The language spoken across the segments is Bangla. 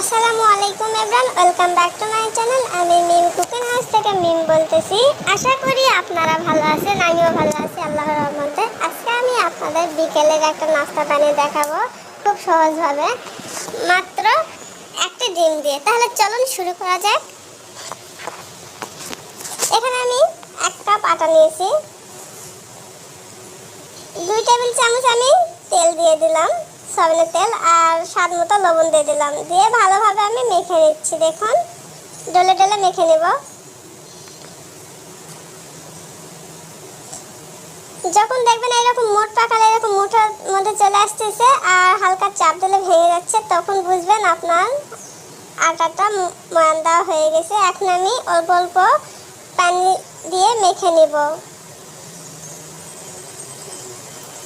আসসালামু আলাইকুম everyone welcome back to my channel. আমি মিম কুকিং হাউস থেকে মিম বলতেছি। আশা করি আপনারা ভালো আছেন, আমিও ভালো আছি, আল্লাহর রহমতে। আজকে আমি আপনাদের বিকেলের একটা নাস্তা বানিয়ে দেখাবো, খুব সহজভাবে। মাত্র একটা ডিম দিয়ে। তাহলে চলুন শুরু করা যাক। এখানে আমি এক কাপ আটা নিয়েছি। দুই টেবিল চামচ আমি তেল দিয়ে দিলাম। সয়াবিনের তেল আর স্বাদ মতো লবণ দিয়ে দিলাম। দিয়ে ভালোভাবে আমি মেখে নিচ্ছি, দেখুন। ডলে ডলে মেখে নেব। যখন দেখবেন এরকম মোট পাকালে এরকম মুঠোর মধ্যে চলে আসতেছে আর হালকা চাপ দিলে ভেঙে যাচ্ছে, তখন বুঝবেন আপনার আটাটা ময়ান দেওয়া হয়ে গেছে। এখন আমি অল্প অল্প পানি দিয়ে মেখে নিব।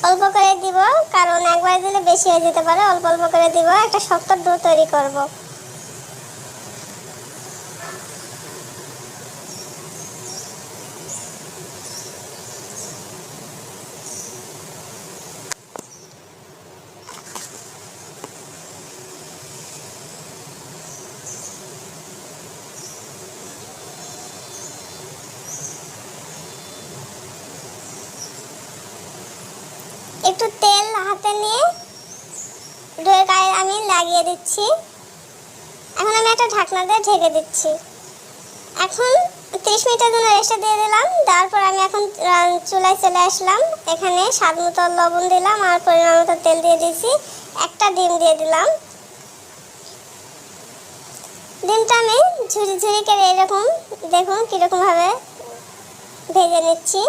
অল্প করে দিব, কারণ একবার দিলে বেশি হয়ে যেতে পারে। অল্প অল্প করে দিব, একটা শক্ত ডো তৈরি করব একটু তেল হাতে নিয়ে ডোয়ের গায়ে আমি লাগিয়ে দিচ্ছি। এখন আমি একটা ঢাকনা দিয়ে ঢেকে দিচ্ছি। এখন ত্রিশ মিনিটের জন্য রেস্টে দিয়ে দিলাম। দেওয়ার পর আমি এখন চুলায় চলে আসলাম। এখানে স্বাদ মতো লবণ দিলাম আর পরিমাণ মতো তেল দিয়ে দিয়েছি। একটা ডিম দিয়ে দিলাম। ডিমটা আমি ঝুরি ঝুরি করে এরকম, দেখুন কীরকমভাবে ভেজে নিচ্ছি।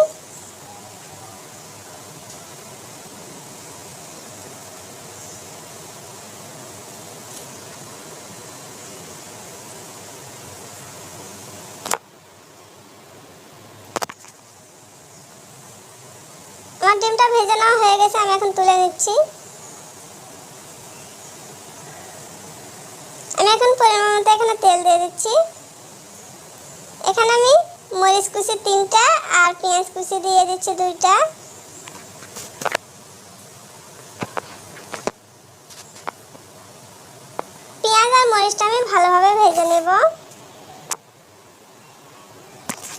ডিমটা ভেজে নেওয়া হয়ে গেছে, আমি এখন তুলে নিচ্ছি। আমি এখন পরিমাণ মতো এখানে তেল দিয়ে দিচ্ছি। এখানে আমি মরিচ কুচি তিনটা আর পেঁয়াজ কুচি দিয়ে দিচ্ছি দুইটা। পেঁয়াজ আর মরিচটা আমি ভালোভাবে ভেজে নেব।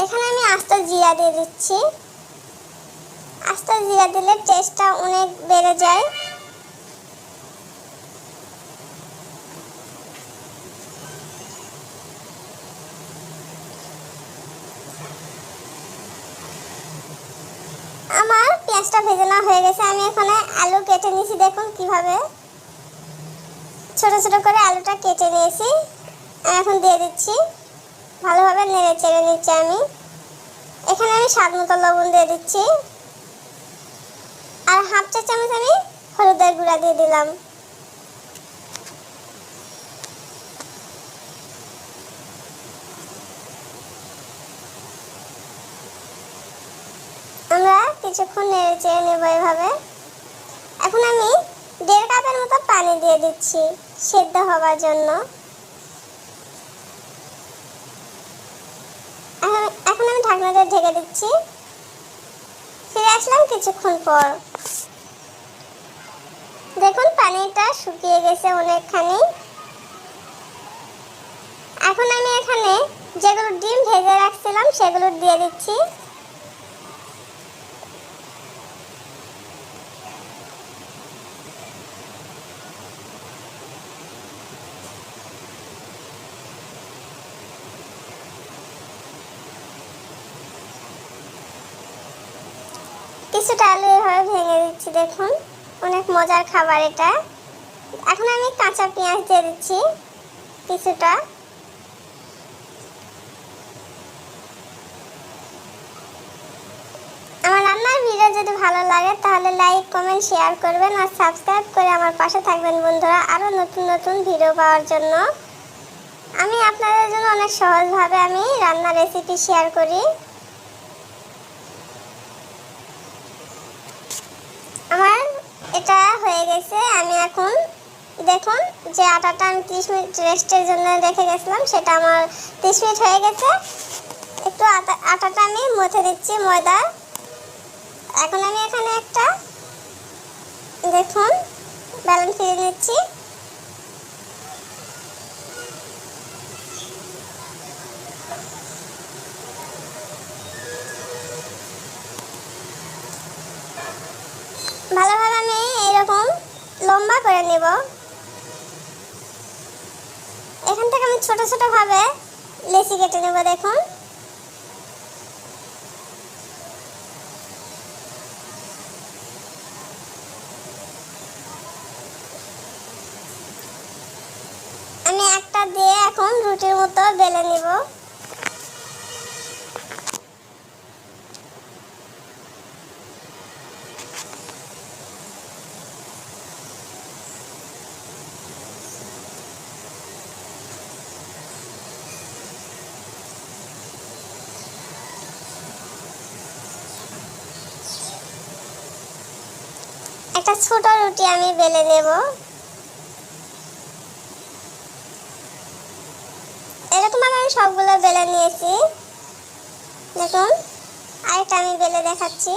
এখানে আমি আস্ত জিরা দিয়ে দিচ্ছি। আস্তে জিরা দিলে টেস্টটা অনেক বেড়ে যায়। আমার পেঁয়াজটা ভেজে নেওয়া হয়ে গেছে। আমি এখানে আলু কেটে নিয়েছি, দেখুন কীভাবে। ছোট ছোট করে আলুটা কেটে নিয়েছি। আমি এখন দিয়ে দিচ্ছি। ভালোভাবে নেড়ে চেড়ে নিচ্ছি আমি। এখানে আমি স্বাদ মতো লবণ দিয়ে দিচ্ছি। আর হাফ চা চামচ আমি হলুদের গুঁড়া দিয়ে দিলাম। আমরা কিছুক্ষণ নেড়ে চেড়ে নেব এভাবে। এখন আমি দেড় কাপের মতো পানি দিয়ে দিচ্ছি সেদ্ধ হওয়ার জন্য। এখন আমি ঢাকনা দিয়ে ঢেকে দিচ্ছি। আসলাম কিছুক্ষণ পর। দেখুন, পানিটা শুকিয়ে গেছে অনেকখানি। এখন আমি এখানে যেগুলো ডিম ভেজে রাখছিলাম, সেগুলো দিয়ে দিচ্ছি। কিছুটা আলু এভাবে ভেঙে দিচ্ছি, দেখুন। অনেক মজার খাবার এটা। এখন আমি কাঁচা পেঁয়াজ দিয়ে দিচ্ছি কিছুটা আমার রান্নার ভিডিও যদি ভালো লাগে, তাহলে লাইক, কমেন্ট, শেয়ার করবেন আর সাবস্ক্রাইব করে আমার পাশে থাকবেন বন্ধুরা আরও নতুন নতুন ভিডিও পাওয়ার জন্য। আমি আপনাদের জন্য অনেক সহজভাবে আমি রান্নার রেসিপি শেয়ার করি। দেখুন যে আটাটা আমি ত্রিশ মিনিট রেস্টের জন্য রেখে গেছিলাম, সেটা আমার তিরিশ মিনিট হয়ে গেছে। একটু আটা, আটাটা আমি মথে দিচ্ছি, ময়দা। এখন আমি এখানে একটা, দেখুন, ব্যালেন্স ফিরে নিচ্ছি। ভালোভাবে আমি এইরকম লম্বা করে নেব। ছোট ছোট ভাবে লেচি কেটে নেব, দেখুন। আমি একটা দিয়ে এখন রুটির মতো বেলে নিব। একটা ছোট রুটি আমি বেলে দেব। এরকম আমি সবগুলো বেলে নিয়েছি। দেখুন, আরেকটা আমি বেলে দেখাচ্ছি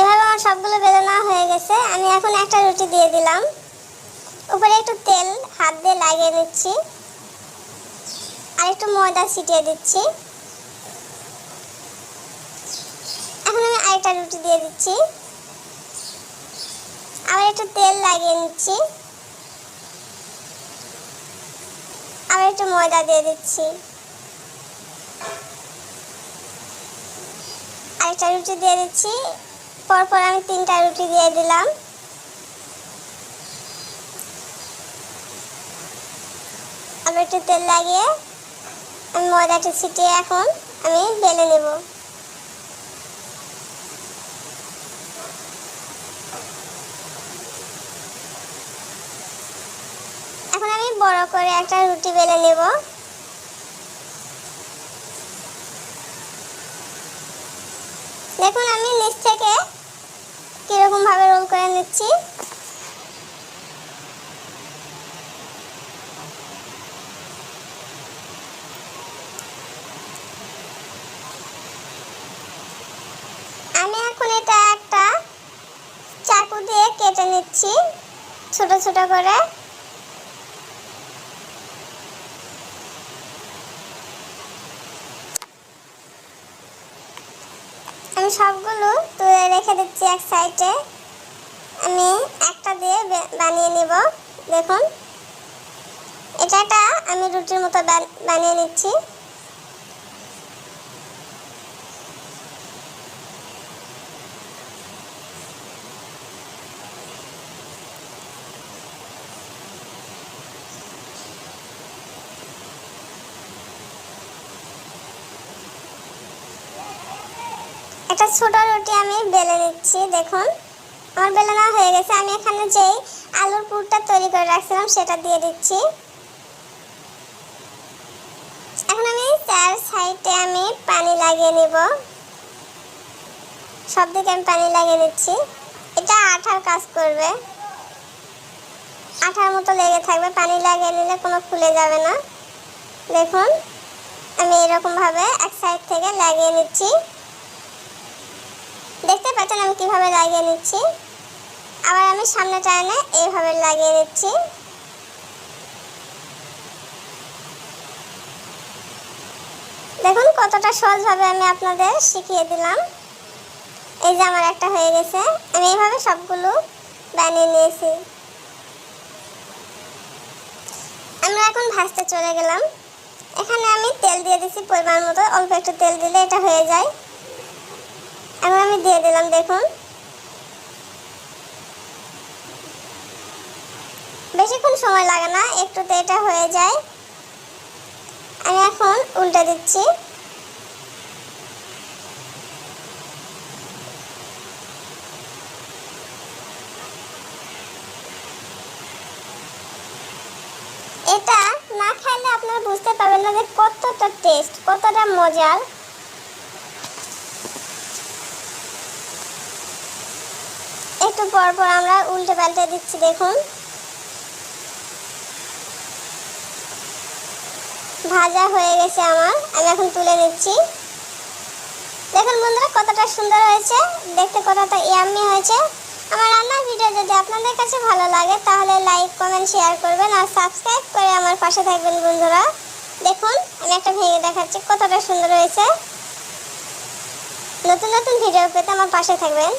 এভাবে আমার সবগুলো নেওয়া হয়ে গেছে। আমি এখন একটা রুটি দিয়ে দিলাম। উপরে একটু তেল হাত দিয়ে লাগিয়ে নিচ্ছি। আর একটু ময়দা ছিটিয়ে দিচ্ছি। এখন আমি আরেকটা রুটি দিয়ে দিচ্ছি। আবার একটু তেল লাগিয়ে নিচ্ছি। আবার একটু ময়দা দিয়ে দিচ্ছি। আরেকটা রুটি দিয়ে দিচ্ছি। পরপর আমি তিনটা রুটি দিয়ে দিলাম। আবার একটু তেল লাগিয়ে আমি ময়দাটা ছিটিয়ে এখন আমি বেলে নেব। এখন আমি বড় করে একটা রুটি বেলে নেব। দেখুন আমি নিচ থেকে কীরকম ভাবে রোল করে নিচ্ছি? আমি এখন এটা একটা চাকু দিয়ে কেটে নিচ্ছি, ছোট ছোট করে। সবগুলো তুলে রেখে দিচ্ছি এক সাইডে। আমি একটা দিয়ে বানিয়ে নিব, দেখুন। এটাটা আমি রুটির মতো বান- বানিয়ে নিচ্ছি। একটা ছোট রুটি আমি বেলে দিচ্ছি দেখুন। আমার বেলে নেওয়া হয়ে গেছে। আমি এখানে যেই আলুর পুরটা তৈরি করে রাখছিলাম, সেটা দিয়ে দিচ্ছি। এখন আমি চার সাইডে আমি পানি লাগিয়ে নিব। সব দিকে আমি পানি লাগিয়ে দিচ্ছি। এটা আঠার কাজ করবে। আঠার মতো লেগে থাকবে। পানি লাগিয়ে নিলে কোনো খুলে যাবে না। দেখুন, আমি এরকমভাবে এক সাইড থেকে লাগিয়ে নিচ্ছি। দেখতে পাচ্ছেন আমি কীভাবে লাগিয়ে নিচ্ছি? আবার আমি সামনেটা এনে এইভাবে লাগিয়ে দিচ্ছি। দেখুন কতটা সহজভাবে আমি আপনাদের শিখিয়ে দিলাম। এই যে আমার একটা হয়ে গেছে। আমি এইভাবে সবগুলো বানিয়ে নিয়েছি। আমরা এখন ভাজতে চলে গেলাম। এখানে আমি তেল দিয়ে দিচ্ছি পরিমাণ মতো। অল্প একটু তেল দিলে এটা হয়ে যায়। আমি দিয়ে দিলাম, দেখুন। বেশিক্ষণ সময় লাগে না, একটুতে এটা হয়ে যায়। আমি এখন উল্টে দিচ্ছি। এটা না খাইলে আপনারা বুঝতে পারবেন না যে কতটা টেস্ট, কতটা মজার। একটু পর পর আমরা উল্টে পাল্টে দিচ্ছি, দেখুন। ভাজা হয়ে গেছে আমার, আমি এখন তুলে নিচ্ছি। দেখুন বন্ধুরা, কতটা সুন্দর হয়েছে, দেখতে কতটা ইয়াম্মি হয়েছে। আমার রান্নার ভিডিও যদি আপনাদের কাছে ভালো লাগে, তাহলে লাইক কমেন্ট শেয়ার করবেন আর সাবস্ক্রাইব করে আমার পাশে থাকবেন বন্ধুরা। দেখুন, আমি একটা ভেঙে দেখাচ্ছি, কতটা সুন্দর হয়েছে। নতুন নতুন ভিডিও পেতে আমার পাশে থাকবেন।